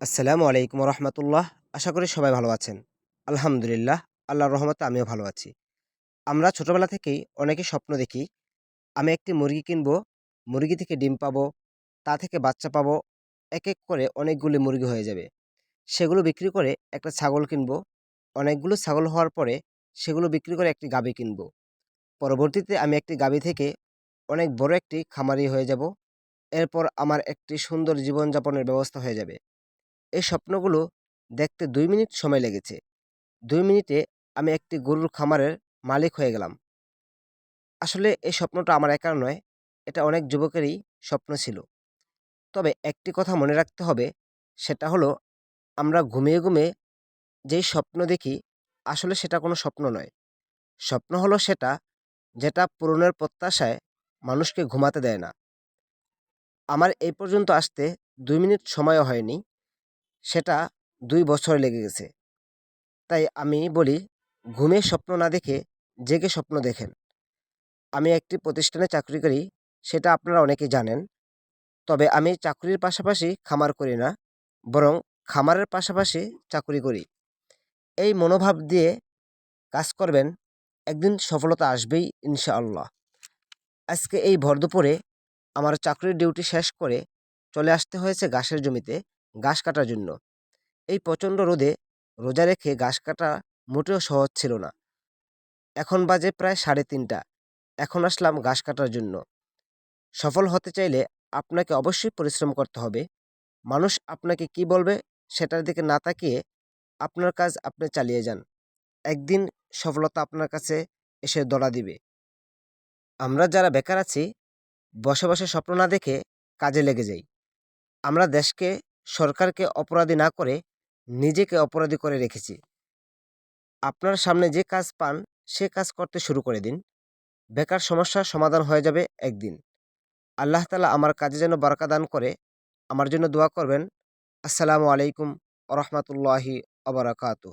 আসসালামু আলাইকুম রহমতুল্লাহ আশা করি সবাই ভালো আছেন। আলহামদুলিল্লাহ, আল্লাহর রহমতে আমিও ভালো আছি। আমরা ছোটোবেলা থেকেই অনেকে স্বপ্ন দেখি, আমি একটি মুরগি কিনবো, মুরগি থেকে ডিম পাবো, তা থেকে বাচ্চা পাবো এক এক করে অনেকগুলি মুরগি হয়ে যাবে। সেগুলো বিক্রি করে একটা ছাগল কিনবো, অনেকগুলো ছাগল হওয়ার পরে সেগুলো বিক্রি করে একটি গাভী কিনবো। পরবর্তীতে আমি একটি গাভী থেকে অনেক বড় একটি খামারি হয়ে যাব, এরপর আমার একটি সুন্দর জীবনযাপনের ব্যবস্থা হয়ে যাবে। এই স্বপ্নগুলো দেখতে দুই মিনিট সময় লেগেছে। দুই মিনিটে আমি একটি গরুর খামারের মালিক হয়ে গেলাম। আসলে এই স্বপ্নটা আমার একার নয়, এটা অনেক যুবকেরই স্বপ্ন ছিল। তবে একটি কথা মনে রাখতে হবে, সেটা হলো আমরা ঘুমিয়ে ঘুমিয়ে যেই স্বপ্ন দেখি, আসলে সেটা কোনো স্বপ্ন নয়। স্বপ্ন হলো সেটা যেটা পূরণের প্রত্যাশায় মানুষকে ঘুমাতে দেয় না। আমার এই পর্যন্ত আসতে দুই মিনিট সময়ও হয়নি। সেটা দুই বছর লেগে গেছে। তাই আমি বলি, ঘুমে স্বপ্ন না দেখে জেগে স্বপ্ন দেখেন। আমি একটি প্রতিষ্ঠানে চাকরি করি, সেটা আপনারা অনেকে জানেন। তবে আমি চাকরির পাশাপাশি খামার করি না, বরং খামারের পাশাপাশি চাকরি করি। এই মনোভাব দিয়ে কাজ করবেন, একদিন সফলতা আসবেই ইনশাআল্লাহ। আজকে এই ভর দুপুরে আমার চাকরির ডিউটি শেষ করে চলে আসতে হয়েছে ঘাসের জমিতে। ঘাস কাটার জন্য। এই প্রচণ্ড রোদে রোজা রেখে ঘাস কাটা মোটেও সহজ ছিল না। এখন বাজে প্রায় সাড়ে তিনটা। এখন আসলাম ঘাস কাটার জন্য। সফল হতে চাইলে আপনাকে অবশ্যই পরিশ্রম করতে হবে। মানুষ আপনাকে কি বলবে সেটার দিকে না তাকিয়ে আপনার কাজ আপনি চালিয়ে যান। একদিন সফলতা আপনার কাছে এসে দড়া দিবে। আমরা যারা বেকার আছি বসে বসে স্বপ্ন না দেখে কাজে লেগে যাই। আমরা দেশকে সরকারকে অপরাধী না করে নিজেকে অপরাধী করে রেখেছি। আপনার সামনে যে কাজ পান, সে কাজ করতে শুরু করে দিন। বেকার সমস্যার সমাধান হয়ে যাবে একদিন। আল্লাহ তালা আমার কাজে যেন বারকা দান করে, আমার জন্য দোয়া করবেন। আসসালামু আলাইকুম রহমতুল্লাহি আবরাকাতু